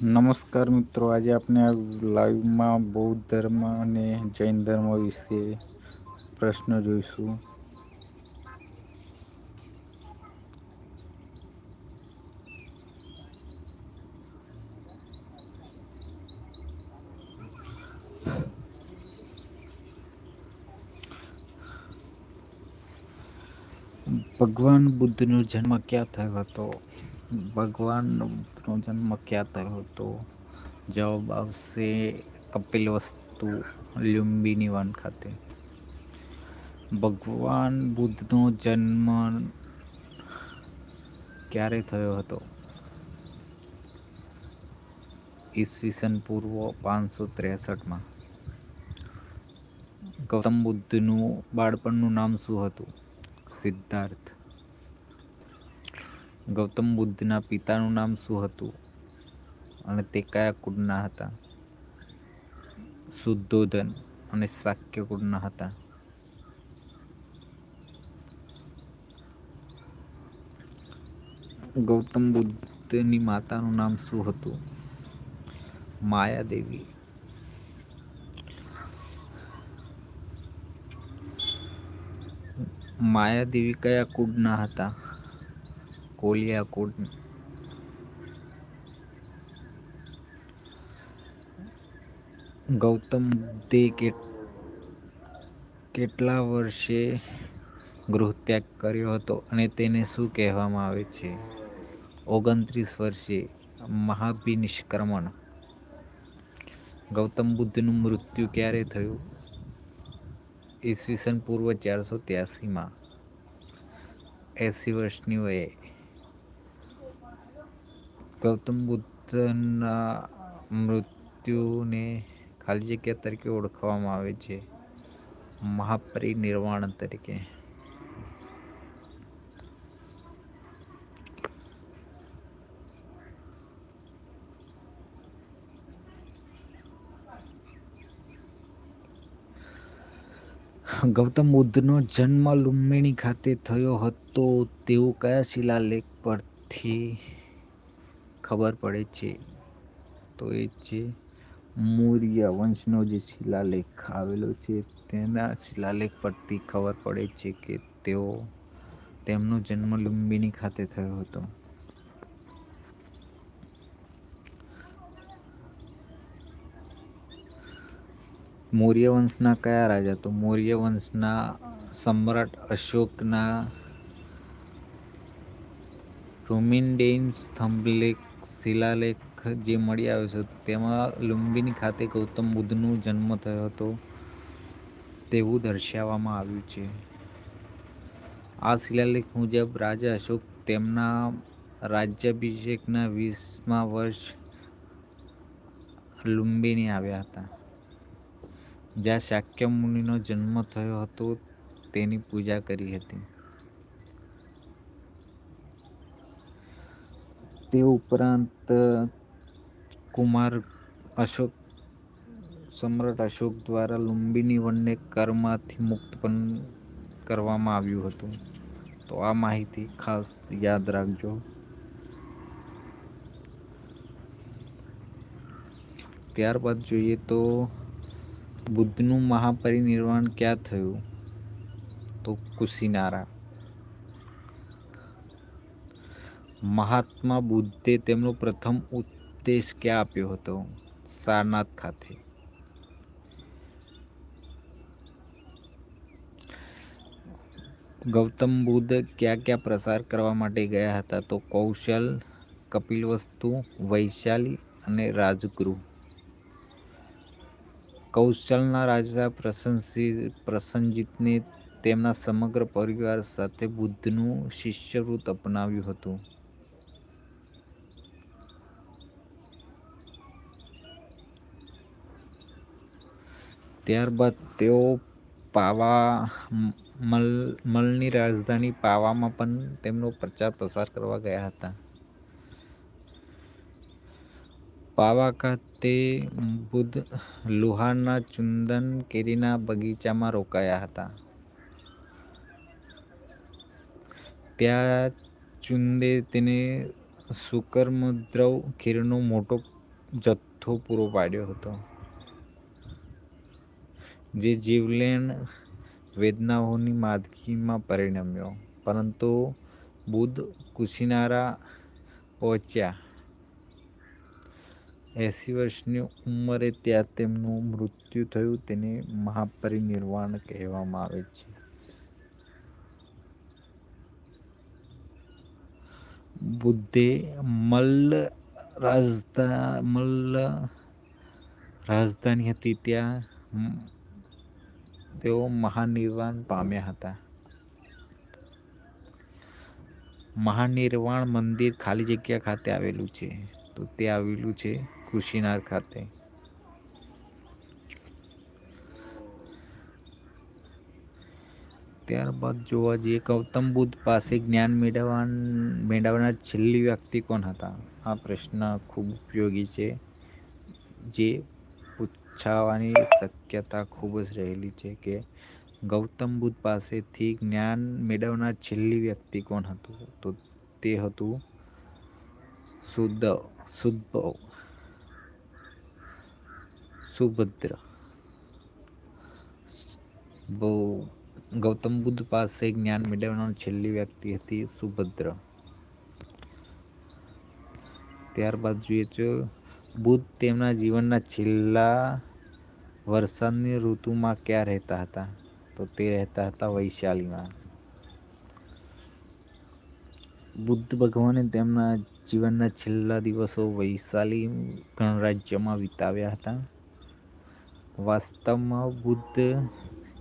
નમસ્કાર મિત્રો, આજે આપણે લાઈવમાં બૌદ્ધ ધર્મ અને જૈન ધર્મ વિશે પ્રશ્ન જોઈશું. ભગવાન બુદ્ધનો જન્મ ક્યાં થયો હતો? ભગવાન નો જન્મ ક્યાં થયો હતો? જવાબ આવશે કપિલ વસ્તુ લુંબિની વાન ખાતે. ભગવાન બુદ્ધનો જન્મ ક્યારે થયો હતો? ઈસવીસન પૂર્વ પાંચસો ત્રેસઠમાં. ગૌતમ બુદ્ધનું બાળપણનું નામ શું હતું? સિદ્ધાર્થ. ગૌતમ બુદ્ધના પિતાનું નામ શું હતું? અને તે કયા કુળના હતા? શુદ્ધોધન અને શાક્ય કુળના હતા. ગૌતમ બુદ્ધની માતાનું નામ શું હતું? માયાદેવી. માયાદેવી કયા કુળના હતા? કોલિયા કુળ. ગૌતમ બુદ્ધે કેટલા વર્ષે ગૃહત્યાગ કર્યો હતો અને તેને શું કહેવામાં આવે છે? ઓગણત્રીસ વર્ષે મહાભિનિષ્ક્રમણ. ગૌતમ બુદ્ધનું મૃત્યુ ક્યારે થયું? ઈસવીસન પૂર્વ ચારસો ત્યાસીમાં એંસી વર્ષની વયે. ગૌતમ બુદ્ધના મૃત્યુને ખાલી જગ્યા તરીકે ઓળખવામાં આવે છે. મહાપરિનિર્વાણ તરીકે. ગૌતમ બુદ્ધનો જન્મ લુંબિની ખાતે થયો હતો તેવું કયા શિલાલેખ પરથી ખબર પડે છે? તો એ છે મૌર્ય વંશનો જે શિલાલેખ આવેલો છે, તેના શિલાલેખ પરથી ખબર પડે છે કે તેઓ તેમનો જન્મ લુંબિની ખાતે થયો હતો. મૌર્ય વંશના કયા રાજા તો મૌર્ય વંશના સમ્રાટ અશોકના રોમિનડેન સ્તંભલેખ શિલાલેખ જે મળી આવ્યો છે, તેમાં લુંબિની ખાતે ગૌતમ બુદ્ધનો જન્મ થયો હતો તેવું દર્શાવવામાં આવ્યું છે. આ શિલાલેખ મુજબ રાજા અશોક તેમના રાજ્યાભિષેકના વીસમા વર્ષ લુંબિની આવ્યા હતા. જ્યાં શાક્ય મુનિનો જન્મ થયો હતો, તેની પૂજા કરી હતી. તે ઉપરાંત, કુમાર અશોક, સમ્રાટ અશોક દ્વારા લુંબિની વનને કરમાંથી મુક્ત પણ કરવામાં આવ્યું હતું તો આ માહિતી ખાસ યાદ રાખજો. ત્યારબાદ જોઈએ તો, બુદ્ધનું મહાપરિનિર્વાણ ક્યાં થયું? તો કુશીનારા. મહાત્મા બુદ્ધે તેમનો પ્રથમ ઉપદેશ ક્યાં આપ્યો હતો? સારનાથ ખાતે. ગૌતમ બુદ્ધ ક્યાં ક્યાં પ્રસાર કરવા માટે ગયા હતા તો કૌશલ, કપિલવસ્તુ, વૈશાલી અને રાજગૃહ. કૌશલના રાજા પ્રસન્નજીતને તેમના સમગ્ર પરિવાર સાથે બુદ્ધનું શિષ્યવૃત્ત અપનાવ્યું હતું. ત્યારબાદ તેઓ પાવા, મલ, મલની રાજધાની પાવામાં પણ તેમનો પ્રચાર પ્રસાર કરવા ગયા હતા. પાવા ખાતે બુદ્ધ લુહારના ચુંદન કેરીના બગીચામાં રોકાયા હતા. ત્યાં ચુંદે તેને સુકર્મદ્રવ ખીરનો મોટો જથ્થો પૂરો પાડ્યો હતો જે જીવલેણ વેદનાઓની માદગીમાં પરિણમ્યો. પરંતુ બુદ્ધ કુશીનારા પહોંચ્યા. એસી વર્ષની ઉંમરે ત્યાં તેમનું મૃત્યુ થયું તેને મહાપરિનિર્વાણ કહેવામાં આવે છે. બુદ્ધે મલ્લ રાજધા મલ્લ રાજધાની હતી. ત્યાં તેઓ મહાનિર્વાણ પામ્યા હતા. મહાનિર્વાણ મંદિર ખાલી જગ્યા ખાતે આવેલું છે. તો તે આવેલું છે કુશીનાર ખાતે. ત્યારબાદ જોવા જઈએ, ગૌતમ બુદ્ધ પાસે જ્ઞાન મેળવવા મેળવનાર છેલ્લી વ્યક્તિ કોણ હતા? આ પ્રશ્ન ખૂબ ઉપયોગી છે. જે પૂછાવાની શક્યતા ખૂબ જ રહેલી છે કે ગૌતમ બુદ્ધ પાસેથી જ્ઞાન મેળવનાર છેલ્લી વ્યક્તિ કોણ હતું? તો તે હતું શુદ્ધ શુદ્ધ સુભદ્ર. બહુ, ગૌતમ બુદ્ધ પાસે જ્ઞાન મેળવનાર છેલ્લી વ્યક્તિ હતી સુભદ્ર. ત્યારબાદ જોઈએ તો બુદ્ધ તેમના જીવનના છેલ્લા વરસાદની ઋતુમાં ક્યાં રહેતા હતા? તો તે રહેતા હતા વૈશાલીમાં. બુદ્ધ ભગવાને તેમના જીવનના છેલ્લા દિવસો વૈશાલી ગણરાજ્યમાં વિતાવ્યા હતા. વાસ્તવમાં બુદ્ધ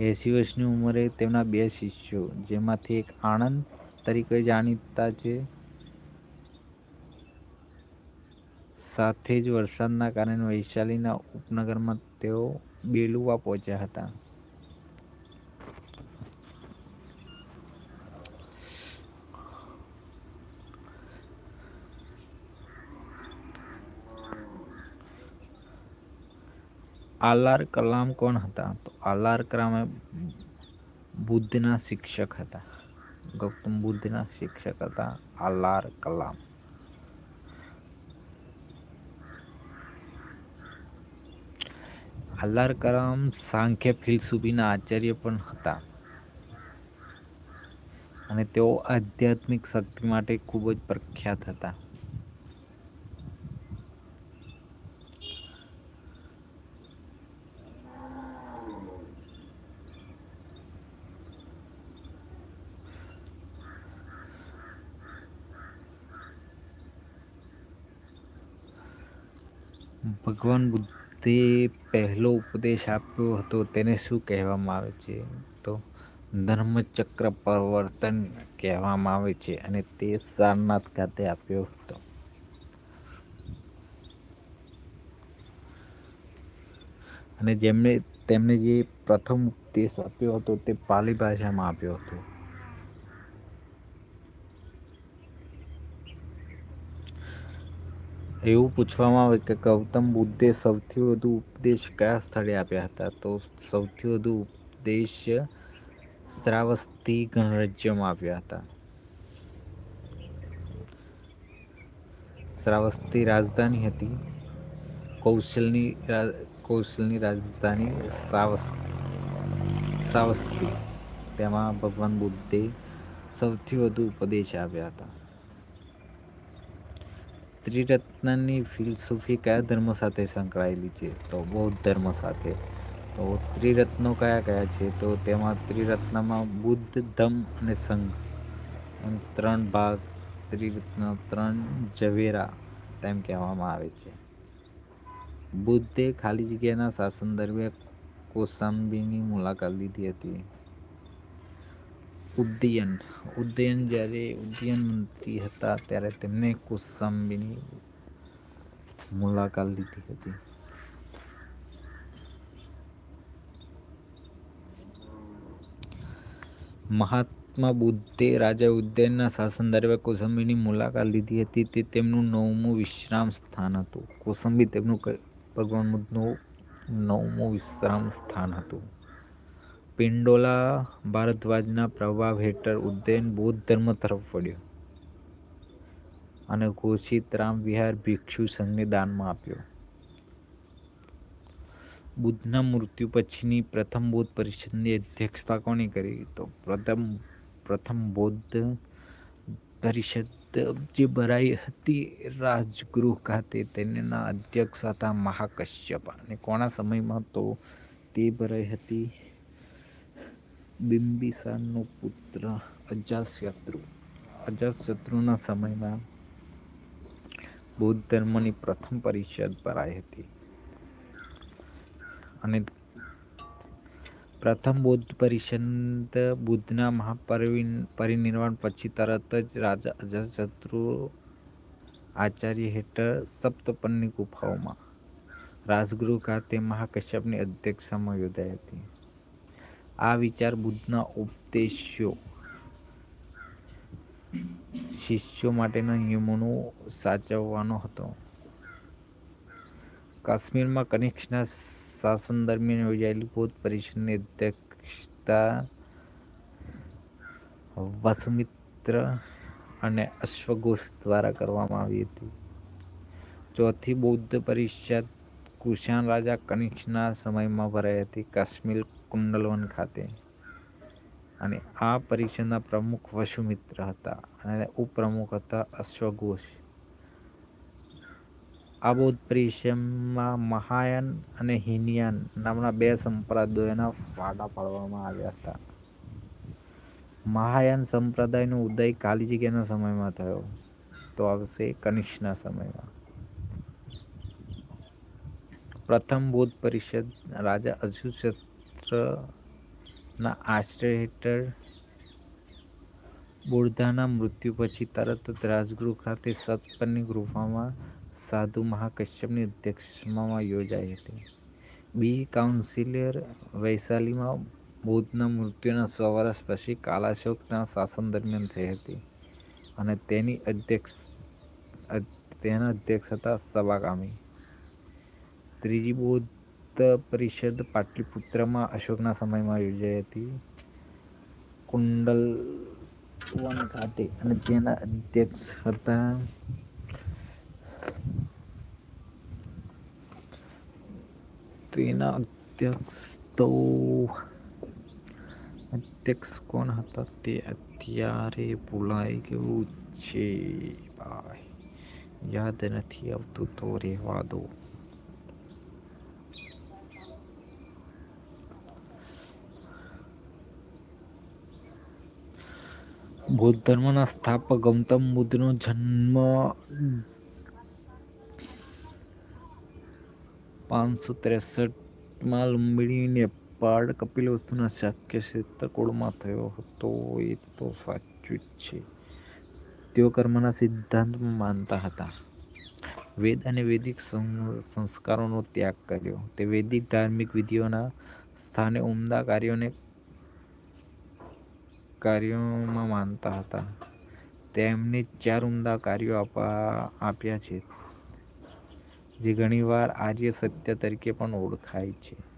એંસી વર્ષની ઉંમરે તેમના બે શિષ્યો, જેમાંથી એક આણંદ તરીકે જાણીતા છે. સાથે જ વરસાદના કારણે વૈશાલીના ઉપનગરમાં તેઓ બેલુવા પહોંચ્યા હતા. આલાર કલામ કોણ હતા? તો આલાર કલામ બુદ્ધના શિક્ષક હતા. ગૌતમ બુદ્ધના શિક્ષક હતા આલાર કલામ. આલાર કલામ સાંખ્ય ફિલસુફીના આચાર્ય પણ હતા. અને તેઓ આધ્યાત્મિક શક્તિ માટે ખૂબ જ પ્રખ્યાત હતા. ભગવાન બુદ્ધે પહેલો ઉપદેશ આપ્યો હતો તેને શું કહેવામાં આવે છે? તો ધર્મચક્ર પરિવર્તન કહેવામાં આવે છે અને તે સારનાથ ખાતે આપ્યો હતો. અને જેમણે તેમને જે પ્રથમ ઉપદેશ આપ્યો હતો તે પાલી ભાષામાં આપ્યો હતો. એવું પૂછવામાં આવે કે ગૌતમ બુદ્ધે સૌથી વધુ ઉપદેશ કયા સ્થળે આપ્યા હતા? તો સૌથી વધુ ઉપદેશ શ્રાવસ્તી ગણરાજ્યમાં આપ્યા હતા. શ્રાવસ્તી રાજધાની હતી. કૌશલની કૌશલની રાજધાની સાવસ્તી તેમાં ભગવાન બુદ્ધે સૌથી વધુ ઉપદેશ આપ્યા હતા. ત્રિરત્નની ફિલસૂફી કયા ધર્મ સાથે સંકળાયેલી છે? તો બૌદ્ધ ધર્મ સાથે. તો ત્રિરત્નો કયા કયા છે? તો તેમાં ત્રિરત્નમાં બુદ્ધ, ધમ અને સંઘ. એમ ત્રણ ભાગ, ત્રિરત્ન, ત્રણ ઝવેરા તેમ કહેવામાં આવે છે. બુદ્ધે ખાલી જગ્યાના શાસન દરમિયાન કોસાંબીની મુલાકાત લીધી હતી. ઉદ્દયન. ઉદ્દયન જ્યારે ઉદ્દયન મંત્રી હતા ત્યારે તેમને કોસાંબીની મુલાકાત લીધી હતી. મહાત્મા બુદ્ધે રાજા ઉદ્દયનના શાસન દરમિયાન કોસંબીની મુલાકાત લીધી હતી. તે તેમનું નવમું વિશ્રામ સ્થાન હતું. કોસંબી તેમનું ભગવાન બુદ્ધનું નવમું વિશ્રામ સ્થાન હતું. પિંડોલા ભારદ્વાજના પ્રભાવ હેઠળ ઉદ્દયન બૌદ્ધ ધર્મ તરફ વળ્યો અને ઘોષિત રામ વિહાર ભિક્ષુ સંઘને દાનમાં આપ્યો. બુદ્ધના મૃત્યુ પછીની પ્રથમ બૌદ્ધ પરિષદની અધ્યક્ષતા કોણે કરી? તો પ્રથમ પ્રથમ બૌદ્ધ પરિષદ જે ભરાઈ હતી રાજગૃહ ખાતે તેના અધ્યક્ષ હતા મહાકશ્યપ. અને કોના સમયમાં તો તે ભરાઈ હતી? બિંબિસારનો પુત્ર અજાતશત્રુ. અજાતશત્રુના સમયમાં બૌદ્ધ ધર્મની પ્રથમ પરિષદ ભરાઈ હતી. અને પ્રથમ બૌદ્ધ પરિષદ બુદ્ધના મહાપરિનિર્વાણ પછી તરત જ રાજા અજાતશત્રુ આચાર્ય હેઠળ સપ્તપન્ની ગુફાઓમાં. રાજગૃહ ખાતે મહાકશ્યપની અધ્યક્ષતામાં યોજાઈ હતી. આ વિચાર બુદ્ધના ઉપદેશો શિષ્યો માટેના નિયમોનું સાચવવાનો હતો. કાશ્મીરમાં કનિષ્ઠના શાસન દરમિયાન યોજાયેલી બૌદ્ધ પરિષદની અધ્યક્ષતા વસુમિત્ર અને અશ્વઘોષ દ્વારા કરવામાં આવી હતી. ચોથી બૌદ્ધ પરિષદ કુશાન રાજા કનિષ્ઠના સમયમાં ભરાઈ હતી. કાશ્મીર કુંડલવન ખાતે. અને આ પરિષદના પ્રમુખ વસુમિત્ર હતા અને ઉપપ્રમુખ હતા અશ્વઘોષ. આ બૌદ્ધ પરિષદમાં મહાયાન અને હિનયાન નામના બે સંપ્રદાયોના ફાળા પાડવામાં આવ્યા હતા. મહાયાન સંપ્રદાયનો ઉદય ખાલી જગ્યાના સમયમાં થયો, તો આવશે કનિષ્ઠના સમયમાં. પ્રથમ બૌદ્ધ પરિષદ રાજા અજુશત્રના આશ્રય હેઠળ બુદ્ધના મૃત્યુ પછી તરત જ રાજગૃહ ખાતે સતપની ગુફામાં સાધુ મહાકશ્યપની અધ્યક્ષતામાં યોજાઈ હતી. બીજી કાઉન્સિલર વૈશાલીમાં બુદ્ધના મૃત્યુના સો વર્ષ પછી કાલાશોકના શાસન દરમિયાન થઈ હતી અને તેની અધ્યક્ષ તેના અધ્યક્ષ હતા સભાગામી. ત્રીજી બૌદ્ધ પરિષદ પાટલીપુત્રમાં અશોકના સમયમાં યોજાઈ હતી. કુંડલ વન ખાતે અને તેના અધ્યક્ષ હતા. તેના અધ્યક્ષ તો અધ્યક્ષ કોણ હતા? તે અત્યારે ભૂલાઈ ગયું છે. ભાઈ, યાદ નથી આવતું તો રહેવા દો. બૌદ્ધ ધર્મના સ્થાપક ગૌતમ બુદ્ધનો જન્મ પાંચસો ત્રેસઠમાં લુંબિણી નેપાળ કપિલવસ્તુના શાક્ય ક્ષેત્રકુળમાં થયો હતો. એ તો સાચું જ છે. તેઓ કર્મના સિદ્ધાંતમાં માનતા હતા. વેદ અને વૈદિક સંસ્કારોનો ત્યાગ કર્યો. તે વૈદિક ધાર્મિક વિધિઓના સ્થાને ઉમદા કાર્યોને કાર્યોમાં માનતા હતા. તેમને ચાર ઉમદા કાર્યો આપવા, આપ્યા છે, જે ઘણીવાર આર્ય સત્ય તરીકે પણ ઓળખાય છે.